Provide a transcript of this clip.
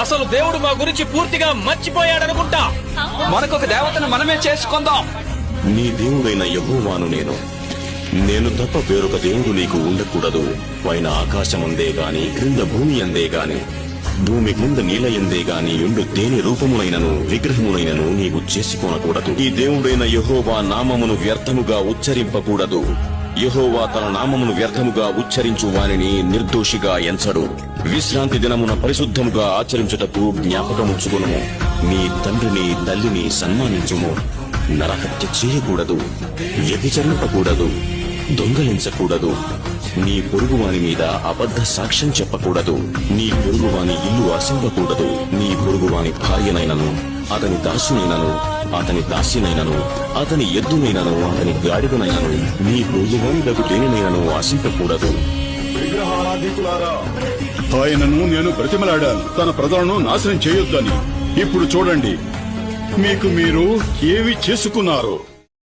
అసలు దేవుడు మా గురించి పూర్తిగా మర్చిపోయాడనుకుంటా. మనకొక దేవతను మనమే చేసుకుందాం. నీ దేవుడైన యహోవాను నేను. నేను తప్ప వేరొక దేవుడు నీకు ఉండకూడదు. పైన ఆకాశముందే గాని క్రింద భూమి అందే గాని. భూమి కింద నీలయందే గాని ఎండు దేని రూపములైనను విగ్రహములైనను నీవు చేసుకోనకూడదు. ఈ దేవుడైన యహోవా నామమును వ్యర్థముగా ఉచ్చరింపకూడదు. యహోవా తన నామమును వ్యర్థముగా ఉచ్చరించు వారిని నిర్దోషిగా ఎంచడు. విశ్రాంతి దినమున పరిశుద్ధముగా ఆచరించుటకు జ్ఞాపకముచ్చుకును నీ తండ్రిని తల్లిని సన్మానించుము. నరహత్య చేయకూడదు. వ్యభిచరింపకూడదు. దొంగలించకూడదు. నీ పొరుగువాని మీద అబద్ధ సాక్ష్యం చెప్పకూడదు. నీ పొరుగువాని ఇల్లు ఆశింపకూడదు. నీ పొరుగువాని భార్యనైనను అతని దాసునైనను అతని దాసినైనను అతని ఎద్దునైనను అతని గాడిదనైనను నీ పొరుగువాని దగ్గు దేనినైనను ఆశింపకూడదు. ఆయనను నేను బ్రతిమలాడాను. తన ప్రజలను నాశనం చేయొద్దని. ఇప్పుడు చూడండి. మీకు మీరు ఏవి చేసుకున్నారు?